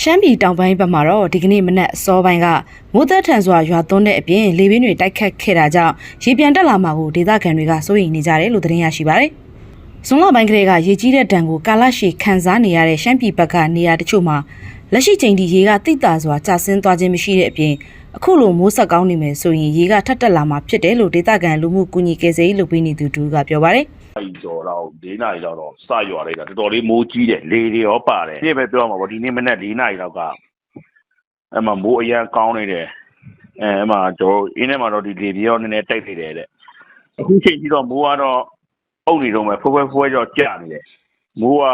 ရှမ်းပြည်တောင်ပိုင်းဘက်မှာတော့ဒီကနေ့မနက်အစောပိုင်းကမိုးသက်ထန်စွာရွာသွန်းတဲ့အပြင်လေပြင်းတွေတိုက်ခတ်ခဲ့တာကြောင့်ရေပြန်တက်လာမှာကိုဒေသခံတွေကစိုးရိမ်နေကြတယ်လို့သတင်းရရှိပါတယ်။ဇွန်လပိုင်းကလေးကရေကြီးတဲ့တံကိုကာလရှည်ခံစားနေရတဲ့ရှမ်းပြည်ဘက်ကနေရာတချို့မှာလက်ရှိချိန်ထိရေကတိတ်တာစွာကျဆင်းသွားခြင်းမရှိတဲ့အပြင်အခုလိုမိုးဆက်ကောင်းနေမယ်ဆိုရင်ရေကထပ်တက်လာမှာဖြစ်တယ်လို့ဒေသခံလူမှုကူညီကယ်ဆယ်ရေးလုပ်ပေးနေသူတူကပြောပါတယ်။အဲ့ကျော်တော့ ၄နာရီလောက်တော့စရွာလိုက်တာတော်တော်လေးမိုးကြီးတယ်လေတွေရောပါတယ်ပြည့်ပဲပြောမှာပေါ့ဒီနေ့မနေ့၄နာရီလောက်ကအဲ့မှာမိုးအရန်ကောင်းနေတယ်အဲအဲ့မှာကျွန်တော်အင်းထဲမှာတော့ဒီလေတွေရောနည်းနည်းတိုက်နေတယ်တဲ့အခုချိန်ကြီးတော့မိုးကတော့အုပ်နေတော့မယ်ဖွဲဖွဲဖွဲကြောကြာနေတယ်မိုးက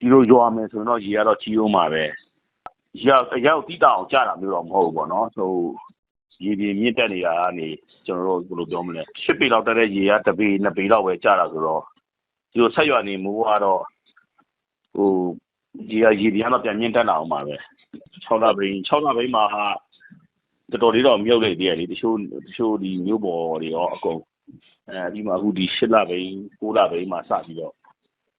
ဒီလိုရွာမယ်ဆိုရင်တော့ရေကတော့ကြီးအောင်ပါပဲရောက်ရောက်တိတောင်ကြာတာမျိုးတော့မဟုတ်ဘူးပေါ့နော်ဆိုရေပြင်းမြင့်တက်နေတာကနေကျွန်တော်တို့ဘယ်လိုပြောမလဲရှစ်ပေလောက်တက်တဲ့ရေကတစ်ပေနှစ်ပေလောက်ပဲကြာတာဆိုတော့ ဒီလိုဆက်ရွာနေမိုးကတော့ဟိုရေကရေပြန်တော့ပြန်မြင့်တက်လာအောင်ပါပဲ6လပိန်း6လပိန်းမှာတော်တော်လေးတော့မြုပ်လိုက်သေးတယ်လေတချို့တချို့ဒီမျိုးပေါ်တွေရောအကုန်အဲဒီမှာအခုဒီ8လပိန်း9လပိန်းမှာစပြီးတော့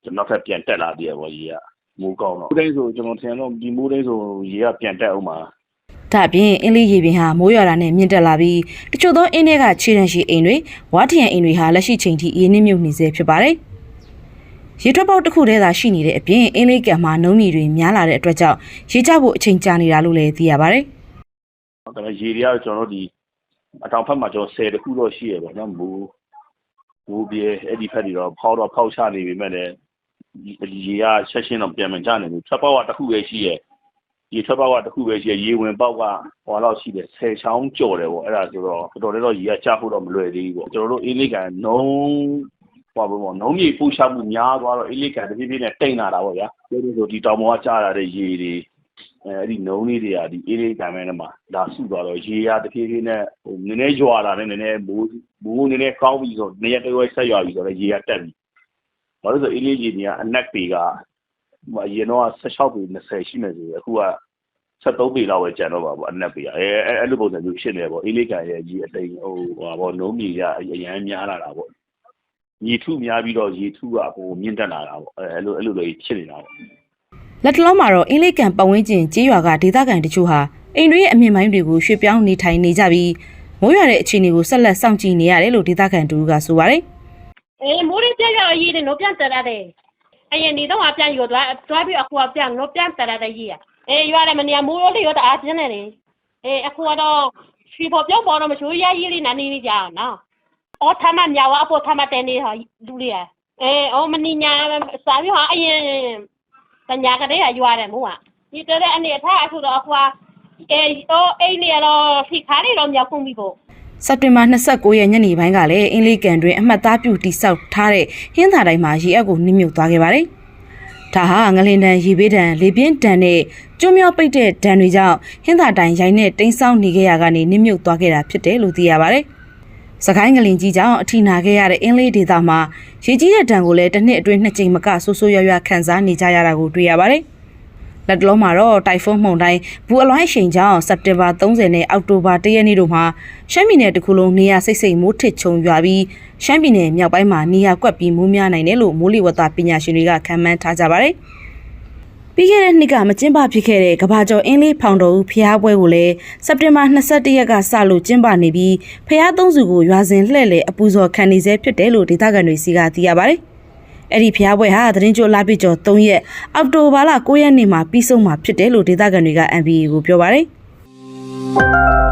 ကျွန်တော်ဖက်ပြန်တက်လာသေးတယ်ပေါ့ရေကမိုးကောင်းတော့မိုးတိုင်းဆိုကျွန်တော်ထင်တော့ဒီမိုးတိုင်းဆိုရေကပြန်တက်အောင်ပါဒါအပြင်အင်းလေးရေပင်ဟာမိုးရွာတာနဲ့မြင့်တက်လာပြီးတချို့သောအင်းတွေကခြေတံရှိအိမ်တွေဝါထရန်အိမ်တွေဟာလက်ရှိချိန်ထိရေနစ်မြုပ်နေစေဖြစ်ပါတယ်။ ရေထွက်ပေါက်တစ်ခုတည်းသာရှိနေတဲ့အပြင်အင်းလေးကံမှာနှုံးမြေတွေများလာတဲ့အတွက်ကြောင့်ရေကျဖို့အချိန်ကြာနေတာလို့လည်းသိရပါတယ်ဒါပေမဲ့ရေတွေကကျွန်တော်တို့ဒီအတောင်ဖက်မှာကျွန်တော်10တခုတော့ရှိရပေါ့နော်မိုးမိုးပြေအဲ့ဒီဖက်တွေတော့ဖောက်တော့ဖောက်ချနေပြီမဲ့လည်းရေကဆက်ရှင်းတော့ပြန်မကြနိုင်ဘူးထွက်ပေါက်ကတစ်ခုပဲရှိရရေထွက်ပေါက်ကတစ်ခုပဲရှိရရေဝင်ပေါက်ကဟိုလောက်ရှိတယ်10ချောင်းကြော်တယ်ပေါ့အဲ့ဒါဆိုတော့တော်တော်လေးတော့ရေကကျဖို့တော့မလွယ်သေးဘူးပေါ့ကျွန်တော်တို့အေးလေးကန်နုံ ဟောပေါ့နုံမြေပူချမှုများသွားတော့အေးလေးကန်တဖြည်းဖြည်းနဲ့တိတ်လာတာပေါ့ဗျာပြောလို့ဆိုဒီတောင်ပေါ်ကကျလာတဲ့ရေတွေအဲအဲ့ဒီနုံးလေးတွေကဒီအေးလေးကံမဲနဲ့မှာဒါစုသွားတော့ရေရတဖြည်းဖြည်းနဲ့ဟိုနည်းနည်းရွာလာတယ်နည်းနည်းမိုးမိုးနည်းနည်းကောင်းပြီဆိုတော့နေရာတစ်ဝက်ဆက်ရွာပြီဆိုတော့ရေကတက်ပြီဘာလို့ဆိုအေးလေးရေတွေကအနက်ပေကဟိုအရင်တော့16ပေ20ရှိနေဆိုရအခုက73ပေလောက်ပဲကျန်တော့ပါပေါ့အနက်ပေကအဲအဲအဲ့လိုပုံစံမျိုးဖြစ်နေပေါ့အေးလေးကံရဲ့ရေအတိမ်ဟိုဟာပေါ့နုံးမြေကအရန်များလာတာပေါ့ ရေထုများပြီးတော့ရေထုကဟိုမြင့်တက်လာတာပေါ့အဲအဲ့လိုအဲ့လိုလေးဖြစ်နေတာပေါ့။လက်တလုံးမှာတော့အင်းလေးကံပတ်ဝန်းကျင်ကြေးရွာကဒေသခံတချို့ဟာအိမ်တွေရဲ့အမြင့်ပိုင်းတွေကိုရွှေ့ပြောင်းနေထိုင်နေကြပြီးမိုးရွာတဲ့အခြေအနေကိုဆက်လက်စောင့်ကြည့်နေရတယ်လို့ဒေသခံတူကဆိုပါတယ်အေးမိုးလေးပြက်ရအရေးတွေတော့ပြန်တက်ရတယ်အရင်ဒီတော့ပြန်ယူသွားသွားပြီးအခုကပြန်တော့ပြန်တက်ရတဲ့ကြီးอ่ะအေးရွာတယ်မနေမိုးရိုးလေးရောတအားပြင်းနေတယ်အေးအခုကတော့ရွှေပေါ်ပြောင်းပေါ်တော့မရှိရရေးလေးနာနေနေကြအောင်နော် အော်ထမမြောက်အပေါ်ထမတဲနေဟာလူလေးอ่ะအေးအော်မနီညာစာပြီးဟာအရင်တညာကလေးကရွာတယ်မို့อ่ะဒီတဲ့အနေထားအခုတော့အခုကအေးတော့အိမ်လေးတော့ဖိခါလေးတော့မြောက်ကုန်ပြီပေါ့ ။စက်တင်ဘာ29ရက်ညနေပိုင်းကလည်းအင်းလေးကံတွင်အမှတ်သားပြုတိစောက်ထားတဲ့ဟင်းသာတိုင်းမှာရေအပ်ကိုနှိမ့်မြုပ်သွားခဲ့ပါတယ်။ဒါဟာငလင်တန်ရေဘေးတန်လေပြင်းတန်နဲ့ကျွမ်းမြောပိတ်တဲ့ဒဏ်တွေကြောင့်ဟင်းသာတိုင်းရိုင်းနဲ့တိမ်းဆောင်းနေခဲ့ရကနေနှိမ့်မြုပ်သွားခဲ့တာဖြစ်တယ်လို့သိရပါတယ်။ စကိုင်းငလင်ကြီးကြောင့်အထီနာခဲ့ရတဲ့အင်းလေးဒေသမှာရေကြီးတဲ့ဒဏ်ကိုလည်းတစ်နှစ်အတွင်းနှစ်ကြိမ်မကဆိုးဆိုးရွားရွားခံစားနေကြရတာကိုတွေ့ရပါတယ်။လက်တလုံးမှာတော့တိုင်ဖွန်းမှုန်တိုင်းဘူအလွိုင်းရှိန်ကြောင့်စက်တင်ဘာ30နဲ့အောက်တိုဘာ1ရက်နေ့တို့မှာရှမ်းပြည်နယ်တစ်ခုလုံးနေရာစိတ်စိတ်မိုးထစ်ချုံရွာပြီးရှမ်းပြည်နယ်မြောက်ပိုင်းမှာနေရာကွက်ပြီးမိုးများနိုင်တယ်လို့မိုးလေဝသပညာရှင်တွေကခန့်မှန်းထားကြပါတယ်။ ပြီးခဲ့တဲ့နှစ်ကမကျင်းပဖြစ်ခဲ့တဲ့ကဘာကျော်အင်းလေးဖောင်တော်ဦးဖျားပွဲကိုလည်းစက်တင်ဘာ22ရက်ကစလို့ကျင်းပနေပြီးဖျားသုံးစုကိုရွာစဉ်လှည့်လည်အပူဇော်ခံနေဆဲဖြစ်တယ်လို့ဒေသခံတွေစီကသိရပါတယ်။အဲ့ဒီဖျားပွဲဟာသတင်းကြိုလာပြကျော်3ရက်အောက်တိုဘာလ9ရက်နေ့မှာပြီးဆုံးမှာဖြစ်တယ်လို့ဒေသခံတွေက NBA ကိုပြောပါတယ်။